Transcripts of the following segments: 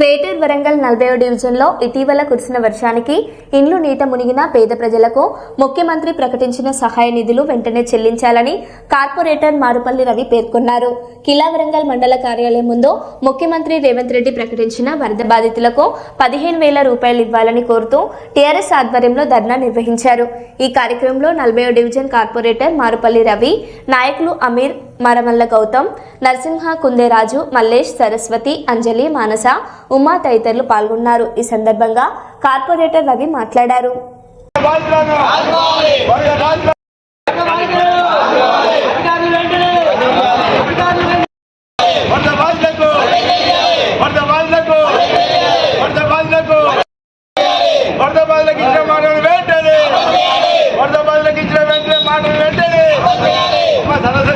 Greater Warangal నలభై డివిజన్లో ఇటీవల కురిసిన వర్షానికి ఇండ్లు నీట మునిగిన పేద ప్రజలకు ముఖ్యమంత్రి ప్రకటించిన సహాయ నిధులు వెంటనే చెల్లించాలని కార్పొరేటర్ మారుపల్లి రవి పేర్కొన్నారు. కిలా వరంగల్ మండల కార్యాలయం ముందు ముఖ్యమంత్రి రేవంత్ రెడ్డి ప్రకటించిన వరద బాధితులకు పదిహేను వేల రూపాయలు ఇవ్వాలని కోరుతూ టీఆర్ఎస్ ఆధ్వర్యంలో ధర్నా నిర్వహించారు. ఈ కార్యక్రమంలో నలభై డివిజన్ కార్పొరేటర్ మారుపల్లి రవి నాయకులు అమీర్ మరమల్ల గౌతమ్ నరసింహ కుందేరాజు మల్లేష్ సరస్వతి అంజలి మానస ఉమా తదితరులు పాల్గొన్నారు. ఈ సందర్భంగా కార్పొరేటర్ రవి మాట్లాడారు.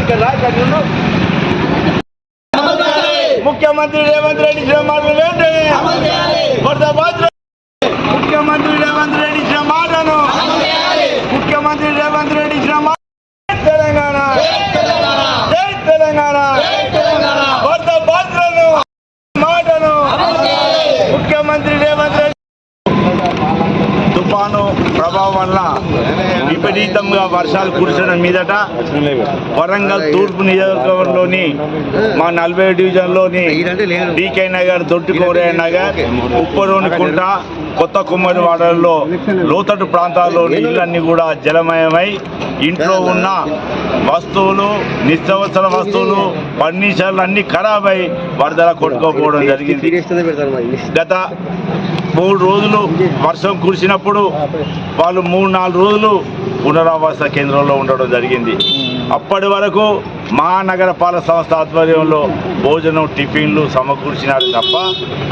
कर रहा है मुख्यमंत्री रेवंत रेड्डी ప్రభావం వల్ల విపరీతంగా వర్షాలు కురిసడం మీదట వరంగల్ తూర్పు నియోజకవర్గంలోని మా నలభై డివిజన్లోని డీకే నగర్ దొడ్డికోరయ్య నగర్ ఉప్పరోని కుంట కొత్త కుమ్మరివాడల్లో లోతట్టు ప్రాంతాల్లోని ఇళ్ళన్నీ కూడా జలమయమై ఇంట్లో ఉన్న వస్తువులు నిత్యావసర వస్తువులు ఫర్నిచర్లు అన్ని ఖరాబ్ అయి వరదల కొట్టుకోపోవడం జరిగింది. గత మూడు రోజులు వర్షం కురిసినప్పుడు వాళ్ళు మూడు నాలుగు రోజులు పునరావాస కేంద్రంలో ఉండడం జరిగింది. అప్పటి వరకు మహానగర పాలక సంస్థ ఆధ్వర్యంలో భోజనం టిఫిన్లు సమకూర్చినారు తప్ప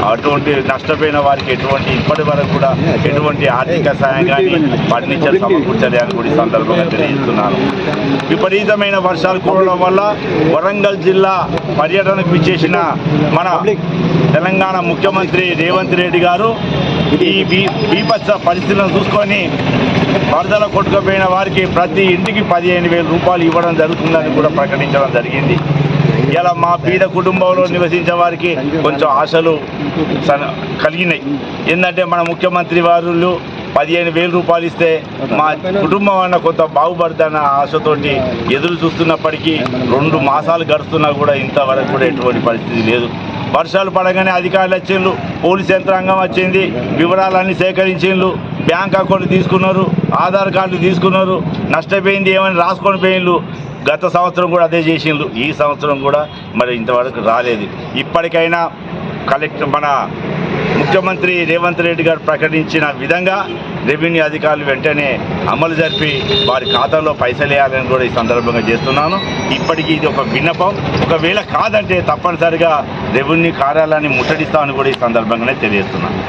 అటువంటి నష్టపోయిన వారికి ఎటువంటి ఇప్పటి వరకు కూడా ఎటువంటి ఆర్థిక సాయం కానీ ఫర్నిచర్ సమకూర్చలే అని కూడా సందర్భంగా తెలియజేస్తున్నాను. విపరీతమైన వర్షాలు కురవడం వల్ల వరంగల్ జిల్లా పర్యటనకు విచ్చేసిన మన తెలంగాణ ముఖ్యమంత్రి రేవంత్ రెడ్డి గారు ఈ బీ- బీభత్స పరిస్థితులను చూసుకొని వరదల కొట్టుకుపోయిన వారికి ప్రతి ఇంటికి పదిహేను వేల రూపాయలు ఇవ్వడం జరుగుతుందని కూడా ప్రకటించడం జరిగింది. ఇలా మా పేద కుటుంబంలో నివసించే వారికి కొంచెం ఆశలు కలిగినాయి. ఏంటంటే మన ముఖ్యమంత్రి వారు పదిహేను వేల రూపాయలు ఇస్తే మా కుటుంబం అన్న కొంత బాగుపడుతున్న ఆశతోటి ఎదురు చూస్తున్నప్పటికీ రెండు మాసాలు గడుస్తున్నా కూడా ఇంతవరకు కూడా ఎటువంటి పరిస్థితి లేదు. వర్షాలు పడగానే అధికారులు వచ్చిండ్రు పోలీస్ యంత్రాంగం వచ్చింది వివరాలన్నీ సేకరించిండ్రు బ్యాంక్ అకౌంట్ తీసుకున్నారు ఆధార్ కార్డు తీసుకున్నారు నష్టపోయింది ఏమని రాసుకొని పోయిండ్రు. గత సంవత్సరం కూడా అదే చేసిండ్రు ఈ సంవత్సరం కూడా మరి ఇంతవరకు రాలేదు. ఇప్పటికైనా కలెక్టర్ మన ముఖ్యమంత్రి రేవంత్ రెడ్డి గారు ప్రకటించిన విధంగా రెవెన్యూ అధికారులు వెంటనే అమలు జరిపి వారి ఖాతాలో పైసలు వేయాలని కూడా ఈ సందర్భంగా చేస్తున్నాను. ఇప్పటికీ ఇది ఒక విన్నపం. ఒకవేళ కాదంటే తప్పనిసరిగా రెవెన్యూ కార్యాలయాన్ని ముట్టడిస్తామని కూడా ఈ సందర్భంగానే తెలియజేస్తున్నాను.